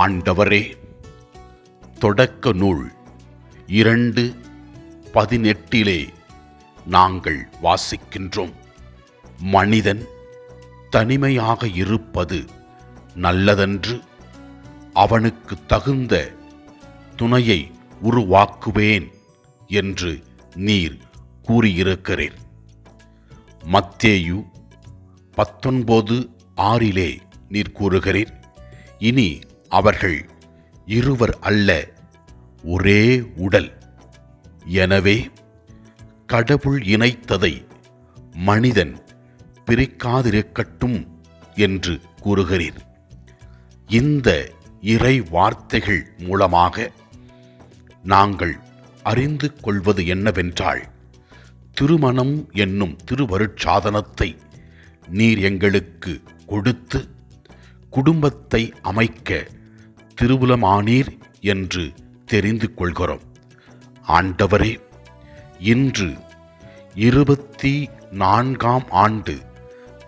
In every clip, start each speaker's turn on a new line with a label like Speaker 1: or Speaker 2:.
Speaker 1: ஆண்டவரே தொடக்க நூல் இரண்டு பதினெட்டிலே நாங்கள் வாசிக்கின்றோம். மனிதன் தனிமையாக இருப்பது நல்லதென்று அவனுக்கு தகுந்த துணையை உருவாக்குவேன் என்று நீர் கூறியிருக்கிறீர். மத்தேயு பத்தொன்பது ஆறிலே நீர் கூறுகிறீர். இனி அவர்கள் இருவர் அல்ல ஒரே உடல். எனவே கடவுள் இணைத்ததை மனிதன் பிரிக்காதிருக்கட்டும் என்று கூறுகிறீர் இந்த இறை வார்த்தைகள் மூலமாக நாங்கள் அறிந்து கொள்வது என்னவென்றால் திருமணம் என்னும் திருவருட்சாதனத்தை நீர் எங்களுக்கு கொடுத்து குடும்பத்தை அமைக்க திருவுலமானீர் என்று தெரிந்து கொள்கிறோம். ஆண்டவரே இன்று இருபத்தி நான்காம் ஆண்டு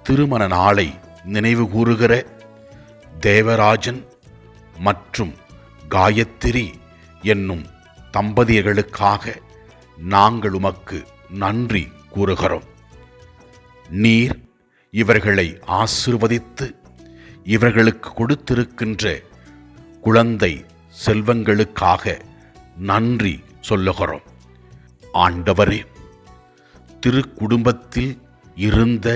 Speaker 1: திருமண நாளை நினைவு கூறுகிற தேவராஜன் மற்றும் காயத்ரி என்னும் தம்பதியர்களுக்காக நாங்கள் உமக்கு நன்றி கூறுகிறோம். நீர் இவர்களை ஆசிர்வதித்து இவர்களுக்கு கொடுத்திருக்கின்ற குழந்தை செல்வங்களுக்காக நன்றி சொல்லுகிறோம். ஆண்டவரே திருக்குடும்பத்தில் இருந்த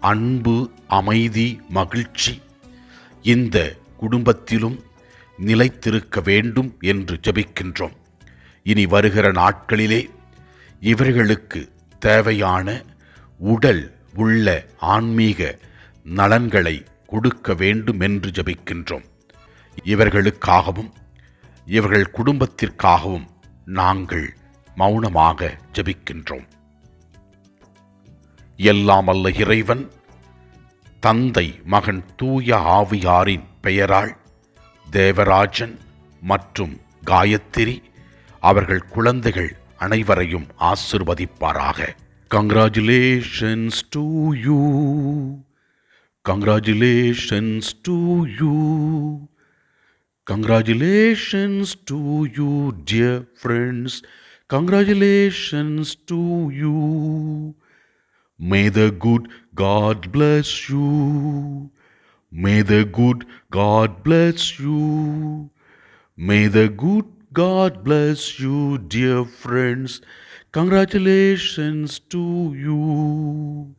Speaker 1: அன்பு அமைதி மகிழ்ச்சி இந்த குடும்பத்திலும் நிலைத்திருக்க வேண்டும் என்று ஜெபிக்கின்றோம். இனி வருகிற நாட்களிலே இவர்களுக்கு தேவையான உடல் உள்ள ஆன்மீக நலன்களை கொடுக்க வேண்டும் என்று ஜெபிக்கின்றோம். இவர்களுக்காகவும் இவர்கள் குடும்பத்திற்காகவும் நாங்கள் மௌனமாக ஜெபிக்கின்றோம். எல்லாம் அல்ல இறைவன் தந்தை மகன் தூய ஆவியாரின் பெயரால் தேவராஜன் மற்றும் காயத்ரி அவர்கள் குழந்தைகள் அனைவரையும் ஆசிர்வதிப்பாராக. Congratulations to you Congratulations to you. Congratulations to you, dear friends. Congratulations to you. May the good God bless you. May the good God bless you. May the good God bless you, dear friends. Congratulations to you.